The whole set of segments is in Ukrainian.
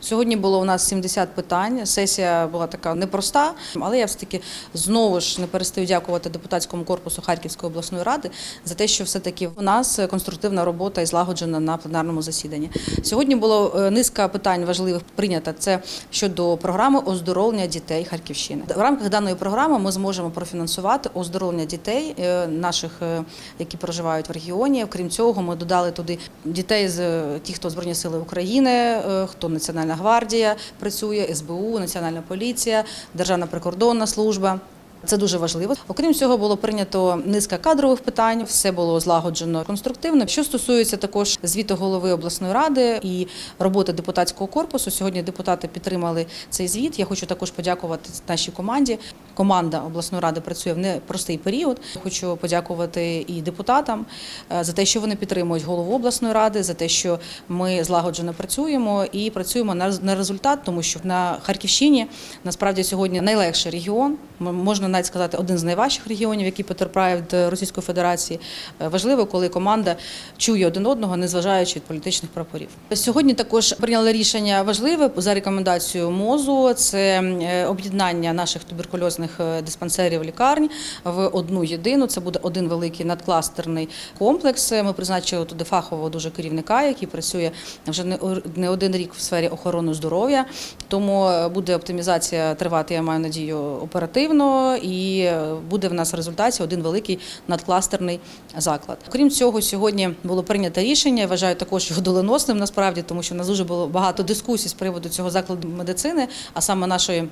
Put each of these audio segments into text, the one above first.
Сьогодні було у нас 70 питань. Сесія була така непроста, але я все таки знову ж не перестаю дякувати депутатському корпусу Харківської обласної ради за те, що все таки у нас конструктивна робота і злагоджена на пленарному засіданні. Сьогодні було е, низка питань важливих прийнята. Це щодо програми оздоровлення дітей Харківщини. В рамках даної програми ми зможемо профінансувати оздоровлення дітей е, наших, е, які проживають в регіоні. Крім цього, ми додали туди дітей з ті, хто збройні сили України, хто Національна гвардія працює, СБУ, Національна поліція, Державна прикордонна служба. Це дуже важливо. Окрім цього, було прийнято низка кадрових питань. Все було злагоджено конструктивно. Що стосується також звіту голови обласної ради і роботи депутатського корпусу, сьогодні депутати підтримали цей звіт. Я хочу також подякувати нашій команді. Команда обласної ради працює в непростий період. Хочу подякувати і депутатам е, за те, що вони підтримують голову обласної ради, за те, що ми злагоджено працюємо і працюємо на результат, тому що на Харківщині насправді сьогодні найлегший регіон. Можна навіть сказати, один з найважчих регіонів, який потерпає від Російської Федерації. Е, Важливо, коли команда чує один одного, незважаючи від політичних прапорів. Сьогодні також прийняли рішення важливе за рекомендацією МОЗу. Це е, об'єднання наших туберкульозних е, диспансерів лікарень в одну єдину. Це буде один великий надкластерний комплекс. Ми призначили туди фахового дуже керівника, який працює вже не один рік в сфері охорони здоров'я. Тому е, буде оптимізація тривати, я маю надію, оперативно, і е, буде в нас в результаті один великий надкластерний заклад. Крім цього, сьогодні було прийнято рішення. Я вважаю також його доленосним насправді, тому що в нас дуже було багато дискусій з приводу цього закладу медицини, а саме нашої.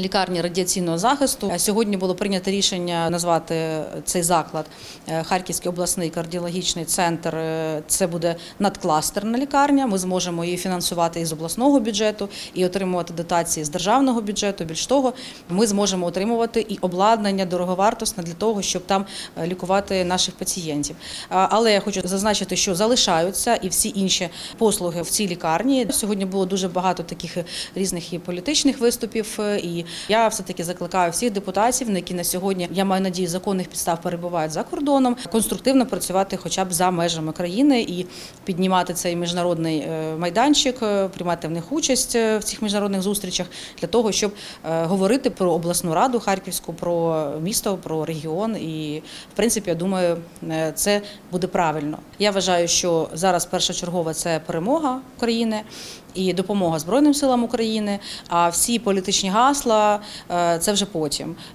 Лікарні радіаційного захисту Е, сьогодні було прийнято рішення назвати цей заклад е, Харківський обласний кардіологічний центр. Е, Це буде надкластерна лікарня. Ми зможемо її фінансувати із обласного бюджету і отримувати дотації з державного бюджету. Більш того, ми зможемо отримувати і обладнання дороговартісне для того, щоб там е, лікувати наших пацієнтів. Але я хочу зазначити, що залишаються і всі інші послуги в цій лікарні. Сьогодні було дуже багато таких е, різних і політичних виступів. е, Я все таки закликаю всіх депутатів, які на сьогодні я маю надію, законних підстав перебувають за кордоном, конструктивно працювати, хоча б за межами країни і піднімати цей міжнародний е, майданчик, е, приймати в них участь е, в цих міжнародних зустрічах для того, щоб говорити про обласну раду Харківську, про місто, про регіон. І в принципі, я думаю, це буде правильно. Я вважаю, що зараз першочергова це перемога України і допомога Збройним силам України. А всі політичні гасла е, це вже потім.